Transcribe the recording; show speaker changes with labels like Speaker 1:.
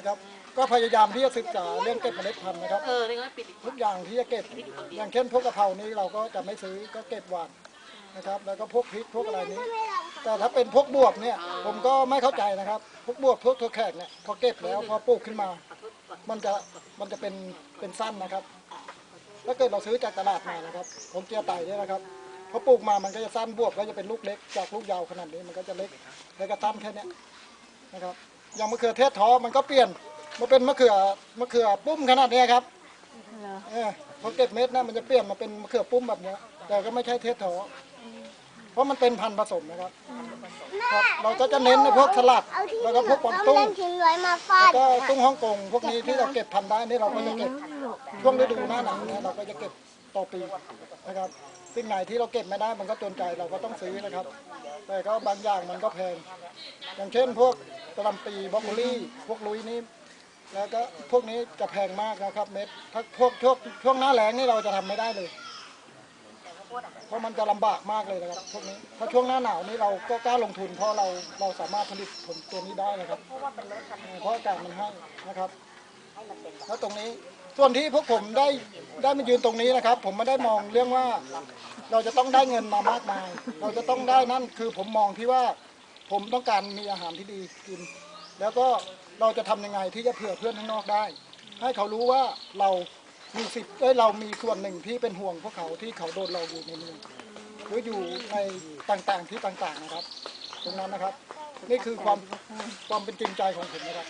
Speaker 1: นะครับ ก็พยายามที่จะศึกษาเรื่องเก็บเมล็ดพันธุ์นะครับ
Speaker 2: เออนี่ก็ปิดอีก
Speaker 1: ทุกอย่างที่จะเก็บ อย่างเช่นพวกกะเพรานี้เราก็จะไม่ซื้อก็เก็บหวานนะครับ แล้วก็พวกพริกพวกอะไรนี้ แต่ถ้าเป็นพวกบวบเนี่ย ผมก็ไม่เข้าใจนะครับ พวกบวบพวกถั่วแขกเนี่ยพอเก็บแล้วพอปลูกขึ้นมา มันจะมันจะเป็นเป็นสั้นนะครับ ถ้าเกิดเราซื้อจากตลาดมานะครับของเกียร์ไต่เนี่ยนะครับพอปลูกมามันก็จะสั้นบวบก็จะเป็นลูกเล็กจากลูกยาวขนาดนี้มันก็จะเล็กแล้วก็สั้นแค่เนี้ยนะครับ อย่างมะเขือเทศท้อมันก็เปลี่ยนมาเป็นมะเขือมะเขือปุ้มขนาดเนี้ยครับเออพอเก็บเม็ดนะมันจะเปลี่ยนมาเป็นมะเขือปุ้มแบบเนี้ยแต่ก็ไม่ใช่เทศท้อ เพราะมันเป็นพันธุ์ผสมนะครับครับ เราก็จะเน้นในพวกสลัด
Speaker 3: เอาที่
Speaker 1: แล้วก็พวกกวางตุ้ง
Speaker 3: เล่นทิ้งไว้มาฟา
Speaker 1: แล้ว
Speaker 3: ด
Speaker 1: ก็ตุ้งฮ่องกงพวกนี้ที่เราเก็บพันธุ์ได้นี่เราก็จะเก็บช่วงฤดูหน้าหนาวเนี่ยเราก็จะเก็บต่อปีนะครับสิ่งไหนที่เราเก็บไม่ได้มันก็จนใจเราก็ต้องซื้อนะครับ แต่ก็บางอย่างมันก็แพง อย่างเช่นพวกกะหล่ำปีบรอกโคลี่พวกลุยนี้แล้วก็พวกนี้จะแพงมากนะครับเม็ดถ้าพวกช่วงช่วงหน้าแล้งนี่เราจะทำไม่ได้เลย เพราะมันจะลำบากมากเลยนะครับพวกนี้เพราะช่วงหน้าหนาวนี้เราก็กล้าลงทุน เพราะเราเราสามารถผลิตผลตัวนี้ได้นะครับเพราะว่าเป็นเลือากาศมันให้นะครับแล้วตรงนี้ส่วนที่พวกผมได้ได้มายืนตรงนี้นะครับ ผมไม่ได้มองเรื่องว่า เราจะต้องได้เงินมามากมาย เราจะต้องได้นั่นคือผมมองที่ว่า ผมต้องการมีอาหารที่ดีกิน แล้วก็เราจะทำยังไงที่จะเผื่อเพื่อนข้างนอกได้ ให้เขารู้ว่าเรา มีสิทธิ์เอ้ยเรามีส่วนหนึ่งที่เป็นห่วงพวกเขาที่เขาโดนเราอยู่ในเมืองหรืออยู่ในต่างๆที่ต่างๆนะครับ ตรงนั้นนะครับ นี่คือความความเป็นจริงใจของผมนะครับ